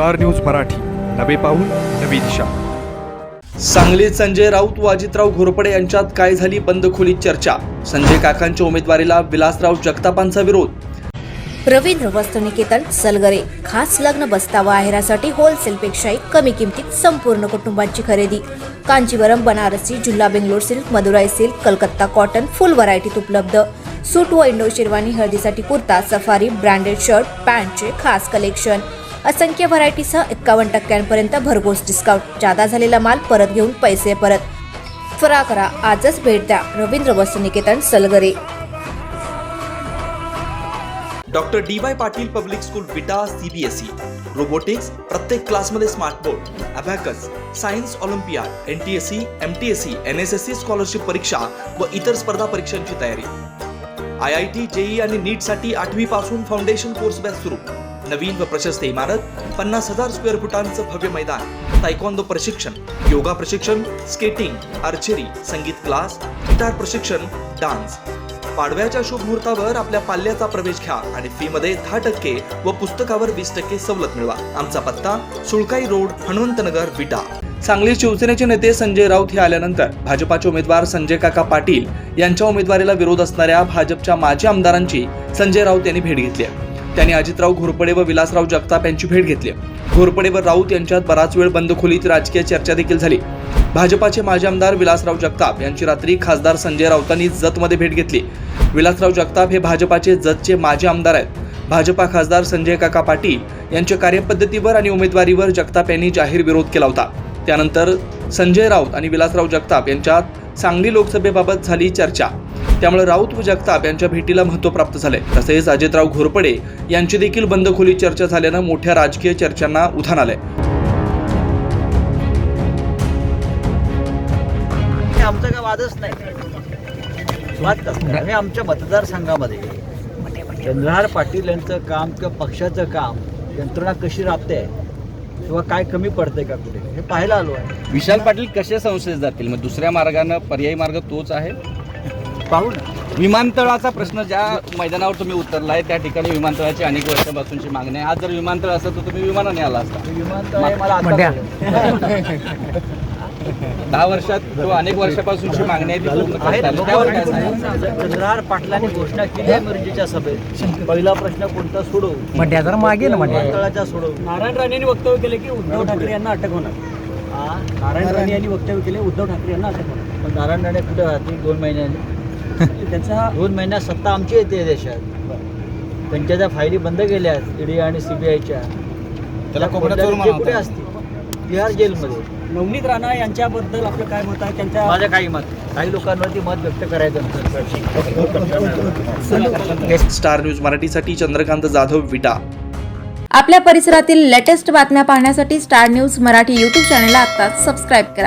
Star news Marathi. नवे पाऊल नवी दिशा. सांगलीत संजय राऊत व अजितराव घोरपडे यांच्यात काय झाली बंद खोलीत चर्चा? संजय काकांच्या उमेदवारीला विलासराव जगतापांचा विरोध. रवींद्र वस्त्रनिकेतन सलगरे खास लग्न बसतावा आहेरासाठी होलसेलपेक्षाही कमी किमतीत संपूर्ण कुटुंबाची खरेदी. Kanchivaram Banarasi जुल्ला Bangalore silk Madurai silk Calcutta cotton full व्हरायटीत उपलब्ध. सूट व इंडो शेरवानी हळदीसाठी कुर्ता सफारी ब्रँडेड शर्ट पॅन्टचे खास कलेक्शन. असंख्य व्हरायटीसह एक्कावन्न टक्क्यांपर्यंत भरघोस डिस्काउंट जादा झालेला माल परत घेऊन पैसे परत. त्वरा करा. आजच भेट द्या. Ravindra Vastraniketan Salgare. Doctor D Y Patil public school Vita CBSE robotics प्रत्येक क्लासमध्ये smart board science olympiad N T S C M T S C N S S C scholarship परीक्षा व इतर स्पर्धा परीक्षांची तयारी. आय आय टी जेई आणि नीटसाठी आठवी पासून फाउंडेशन कोर्स बॅच सुरू. नवीन व प्रशस्त इमारत पन्नास हजार स्क्वेअर फुटांचं भव्य मैदान तायकॉन्दो प्रशिक्षण योगा प्रशिक्षण स्केटिंग आर्चरी संगीत क्लास गिटार प्रशिक्षण डान्स पाडव्याच्या शुभ मुहूर्तावर आपल्या पाल्याचा प्रवेश घ्या आणि फी मध्ये दहा टक्के व पुस्तकावर वीस टक्के सवलत मिळवा. आमचा पत्ता सुळकाई रोड हनुमंतनगर विटा. सांगली शिवसेनेचे नेते संजय राऊत हे आल्यानंतर भाजपाचे उमेदवार संजय काका पाटील यांच्या उमेदवारीला विरोध असणाऱ्या भाजपच्या माजी आमदारांची संजय राऊत यांनी भेट घेतली आहे. त्यांनी अजितराव घोरपडे व विलासराव जगताप यांची भेट घेतली. घोरपडे व राऊत यांच्यात बराच वेळ बंद खोलीत राजकीय चर्चा देखील झाली. भाजपाचे माजी आमदार विलासराव जगताप यांची रात्री खासदार संजय राऊतांनी जतमध्ये भेट घेतली. विलासराव जगताप हे भाजपाचे जतचे माजी आमदार आहेत. भाजपा खासदार संजय काका पाटील यांच्या कार्यपद्धतीवर आणि उमेदवारीवर जगताप यांनी जाहीर विरोध केला होता. त्यानंतर संजय राऊत आणि विलासराव जगताप यांच्यात सांगली लोकसभेबाबत झाली चर्चा. त्यामुळे राऊत व जगताप यांच्या भेटीला महत्त्व प्राप्त झाले. तसेच अजितराव घोरपडे यांची देखील बंद खोली चर्चा झाल्यानं मोठ्या राजकीय चर्चांना उधाण आलंय. हे आमचा काय वादच नाही. वाद. आम्ही आमच्या मतदारसंघामध्ये चंद्रहार पाटील यांचं काम किंवा पक्षाचं काम यंत्रणा कशी राबते किंवा काय कमी पडतंय का कुठे? हे पाहायला आलो आहे. विशाल पाटील कसे संशय जातील? मग दुसऱ्या मार्गानं पर्यायी मार्ग तोच आहे? पाहू ना विमानतळाचा प्रश्न ज्या मैदानावर तुम्ही उतरलाय त्या ठिकाणी विमानतळाची अनेक वर्षापासूनची मागणी आहे. आज जर विमानतळ असतं तर तुम्ही विमानाने आला असता. विमानतळ मला आता कळलं. दहा वर्षात तो अनेक वर्षापासूनची मागणी आहे ती पूर्ण आहे करता ना, आली. त्यावर काय सांगाल? चंद्रहार पाटलांनी घोषणा केली आहे मिरजेच्या सभेत. पहिला प्रश्न कोणता सोडवू? मंड्या जरा मागे ना मंड्या. विमानतळाच्या सोडवू. नारायण राणे यांनी वक्तव्य केले की उद्धव ठाकरे यांना अटक होणार? नारायण राणे यांनी वक्तव्य केले उद्धव ठाकरे यांना अटक होणार. पण नारायण राणे कुठे राहतील दोन महिन्यांनी? त्यांचा दोन महिन्यात सत्ता आमची येते देशात. त्यांच्या त्या फायली बंद केल्या ईडी आणि सीबीआयच्या त्याला कुठे. असतील बिहार जेलमध्ये. नवनीत राणा यांच्याबद्दल आपलं काय मत आहे? त्यांच्या माझं काही मत. काही लोकांवरती मत व्यक्त करायचं स्टार न्यूज मराठीसाठी चंद्रकांत जाधव विटा. आपल्या परिसरातील लेटेस्ट बातम्या पाहण्यासाठी स्टार न्यूज मराठी यूट्यूब चॅनलला आत्ताच सबस्क्राईब करा.